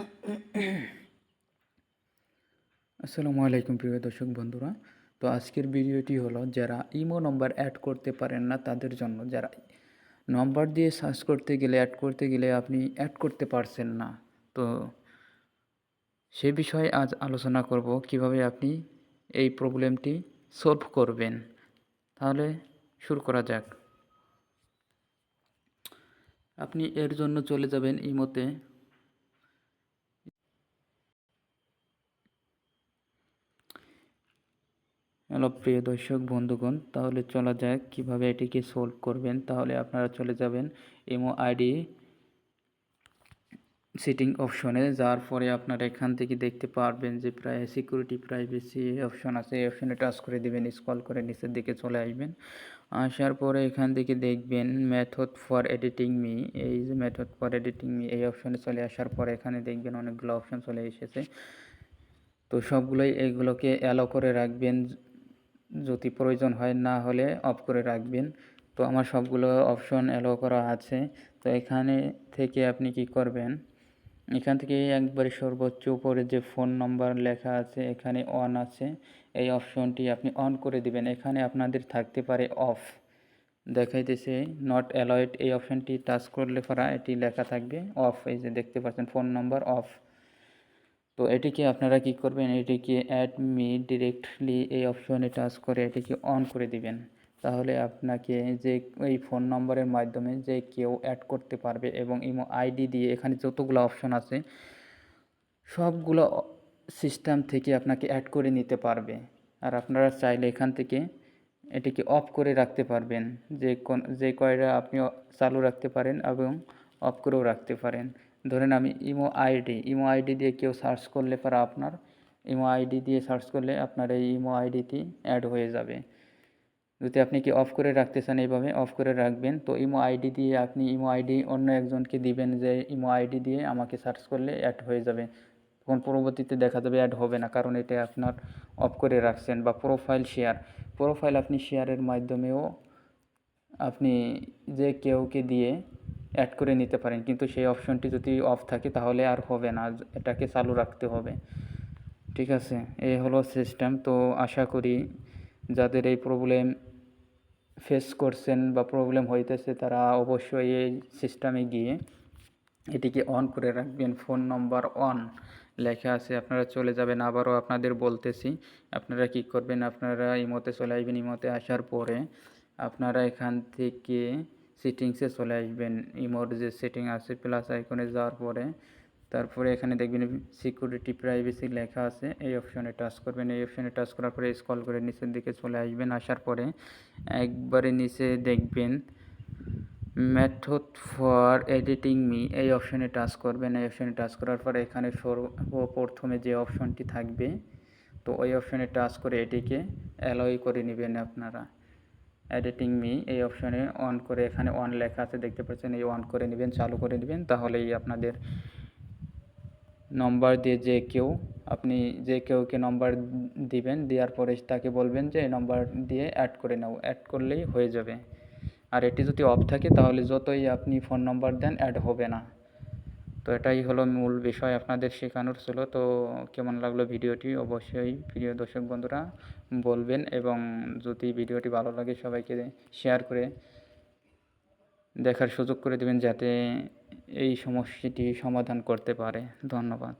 আসসালামু আলাইকুম প্রিয় দর্শক বন্ধুরা। তো আজকের ভিডিওটি হলো, যারা ইমো নম্বর অ্যাড করতে পারেন না তাদের জন্য, যারা নম্বর দিয়ে সার্চ করতে গেলে অ্যাড করতে গেলে আপনি অ্যাড করতে পারছেন না, তো সে বিষয়ে আজ আলোচনা করব, কীভাবে আপনি এই প্রবলেমটি সলভ করবেন। তাহলে শুরু করা যাক। আপনি এর জন্য চলে যাবেন ইমোতে। হ্যালো, প্রিয় দর্শক, বন্ধুগণ, তাহলে চলা যাক কীভাবে এটিকে সলভ করবেন। তাহলে আপনারা চলে যাবেন ইমো আইডি সিটিং অপশনে যাওয়ার পরে আপনারা এখান থেকে দেখতে পারবেন যে প্রায় সিকিউরিটি প্রাইভেসি অপশন আছে। এই অপশনে টাচ করে দিবেন স্ক্রল করে নিচের দিকে চলে আসবেন। আসার পরে এখান থেকে দেখবেন মেথড ফর এডিটিং মি এই যে মেথড ফর এডিটিং মি এই অপশনে চলে আসার পরে এখানে দেখবেন অনেকগুলো অপশন চলে এসেছে। তো সবগুলোই এইগুলোকে অ্যালো করে রাখবেন যদি প্রয়োজন হয় না হলে অফ করে রাখবেন। তো আমার সবগুলো অপশন অ্যালো করা আছে। তো এখানে থেকে আপনি কি করবেন? এখান থেকে একবারে সর্বোচ্চ উপরে যে ফোন নম্বর লেখা আছে, এখানে অন আছে। এই অপশনটি আপনি অন করে দিবেন। এখানে আপনাদের থাকতে পারে অফ দেখাইতেছে নট অ্যালয়েড এই অপশনটি টাচ করলে পরা এটি লেখা থাকবে অফ এই যে দেখতে পাচ্ছেন ফোন নম্বর অফ তো এটিকে আপনারা কি করবেন? এটিকে অ্যাড মি ডিরেক্টলি এই অপশনে টাচ করে এটিকে অন করে দিবেন। তাহলে আপনাকে যে এই ফোন নম্বরের মাধ্যমে যে কেউ অ্যাড করতে পারবে এবং ইমো আইডি দিয়ে এখানে যতগুলো অপশন আছে, সবগুলো সিস্টেম থেকে আপনাকে অ্যাড করে নিতে পারবে। আর আপনারা চাইলে এখান থেকে এটিকে অফ করে রাখতে পারবেন। যে কোন, যে কয়টা আপনি চালু রাখতে পারেন এবং অফ করেও রাখতে পারেন। ধরেন আমি ইমো আইডি ইমো আইডি দিয়ে কেউ সার্চ করলে পরে আপনার, ইমো আইডি দিয়ে সার্চ করলে আপনার এই ইমো আইডিটি অ্যাড হয়ে যাবে। যদি আপনি কি অফ করে রাখতে চান এইভাবে অফ করে রাখবেন, তো ইমো আইডি দিয়ে আপনি ইমো আইডি অন্য একজনকে দিবেন যে ইমো আইডি দিয়ে আমাকে সার্চ করলে অ্যাড হয়ে যাবে। তখন পরবর্তীতে দেখা যাবে অ্যাড হবে না, কারণ এটা আপনার অফ করে রাখছেন বা প্রোফাইল শেয়ার প্রোফাইল আপনি শেয়ারের মাধ্যমেও আপনি যে কেউকে দিয়ে অ্যাড করে নিতে পারেন। কিন্তু সেই অপশনটি যদি অফ থাকে, তাহলে আর হবে না। এটাকে চালু রাখতে হবে। ঠিক আছে? এই হলো সিস্টেম তো আশা করি যাদের এই প্রবলেম ফেস করছেন বা প্রবলেম হইতেছে, তারা অবশ্যই এই সিস্টেমে গিয়ে এটিকে অন করে রাখবেন। ফোন নম্বর অন লেখা আছে। আপনারা চলে যাবেন। আবারও আপনাদের বলতেছি, আপনারা কি করবেন? আপনারা ইমোতে চলে আসবেন। ইমোতে আসার পরে আপনারা এখান থেকে সেটিংসে চলে আসবেন ইমোর যে সেটিং আছে প্লাস আইকনে যাওয়ার পরে, তারপরে এখানে দেখবেন সিকিউরিটি প্রাইভেসি লেখা আছে, এই অপশনে টাচ করবেন, এই অপশনে টাচ করার পরে স্কল করে নিচের দিকে চলে আসবেন, আসার পরে একবারে নিচে দেখবেন মেথড ফর এডিটিং মি এই অপশনে টাচ করবেন, এই অপশনে টাচ করার পরে এখানে প্রথমে যে অপশনটি থাকবে, তো ওই অপশনে টাচ করে এটিকে অ্যালয় করে নেবেন আপনারা। এডিটিং মি এই অপশনে অন করে এখানে অন লেখা আছে, দেখতে পাচ্ছেন, এই অন করে নেবেন, চালু করে নেবেন, তাহলেই আপনাদের নম্বর দিয়ে যে কেউ, আপনি যে কেউকে নম্বর দিবেন, দেওয়ার পরে তাকে বলবেন যে, এই নম্বর দিয়ে অ্যাড করে নাও অ্যাড করলেই হয়ে যাবে। আর এটি যদি অফ থাকে, তাহলে যতই আপনি ফোন নম্বর দেন অ্যাড হবে না। তো এটাই হলো মূল বিষয় আপনাদের শেখানোর ছিল। তো কেমন লাগল ভিডিওটি? অবশ্যই প্রিয় দর্শক বন্ধুরা বলবেন এবং যদি ভিডিওটি ভালো লাগে সবাইকে শেয়ার করে দেখার সুযোগ করে দেবেন যাতে এই সমস্যাটি সমাধান করতে পারে। ধন্যবাদ।